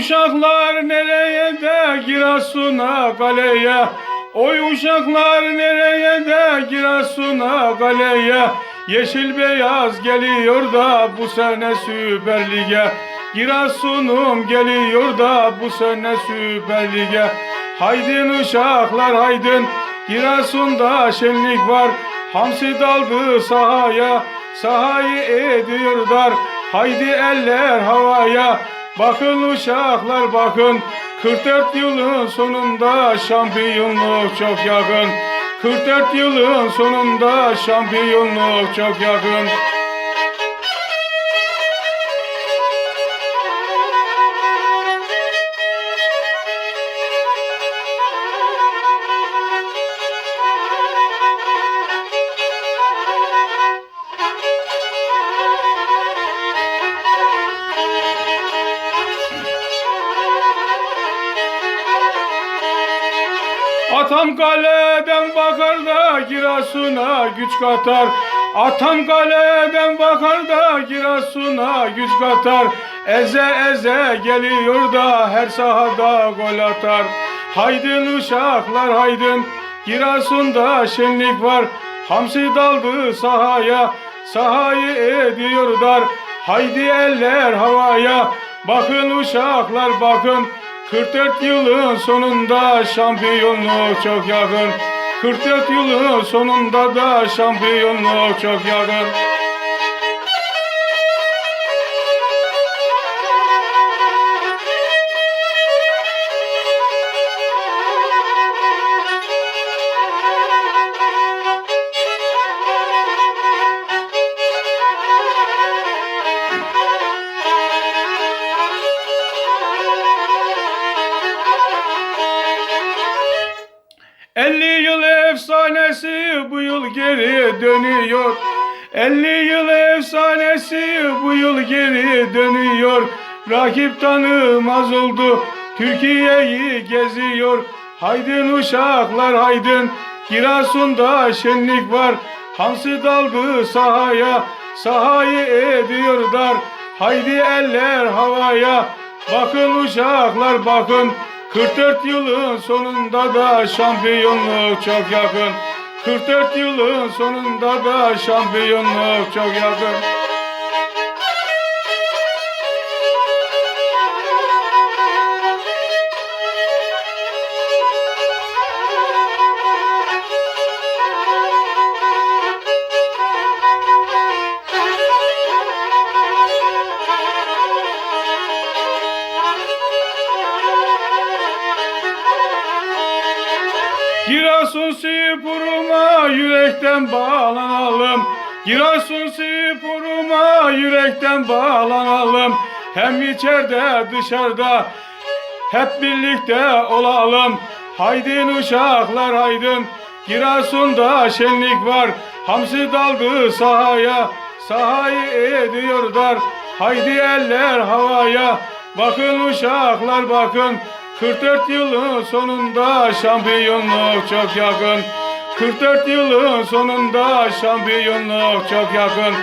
uşaklar nereye de Giresun'a kaleye Oy uşaklar nereye de Giresun'a kaleye Yeşil beyaz geliyor da bu sene Süper Lig'e. Giresun'um geliyor da bu sene Süper Lig'e. Haydin uşaklar haydin. Giresun'da şenlik var. Hamsi daldı sahaya Sahayı ediyorlar Haydi eller havaya Bakın uşaklar bakın. 44 yılın sonunda şampiyonluk çok yakın. 44 yılın sonunda şampiyonluk çok yakın Atam kaleden bakar da Giresun'a güç katar. Atam kaleden bakar da Giresun'a güç katar. Eze eze geliyor da her sahada gol atar. Haydin uşaklar haydin Giresun'da şenlik var. Hamsi daldı sahaya Sahayı ediyorlar Haydi eller havaya Bakın uşaklar bakın 44 yılın sonunda şampiyonluk çok yakın. 44 yılın sonunda da şampiyonluk çok yakın Elli yıl efsanesi bu yıl geri dönüyor. 50 yıl efsanesi bu yıl geri dönüyor. Rakip tanımaz oldu. Türkiye'yi geziyor. Haydin uşaklar haydin. Giresun'da şenlik var. Hamsi daldı sahaya. Sahayı ediyorlar. Haydi eller havaya. Bakın uşaklar bakın. 44 yılın sonunda da şampiyonluk çok yakın. 44 yılın sonunda da şampiyonluk çok yakın. Giresun sporuma yürekten bağlanalım. Giresun sporuma yürekten bağlanalım. Hem içeride dışarıda hep birlikte olalım. Haydin uşaklar haydin. Giresun'da şenlik var. Hamsi daldı sahaya. Sahayı ediyorlar. Haydi eller havaya. Bakın uşaklar bakın. 44 yılın sonunda şampiyonluk çok yakın. 44 yılın sonunda şampiyonluk çok yakın.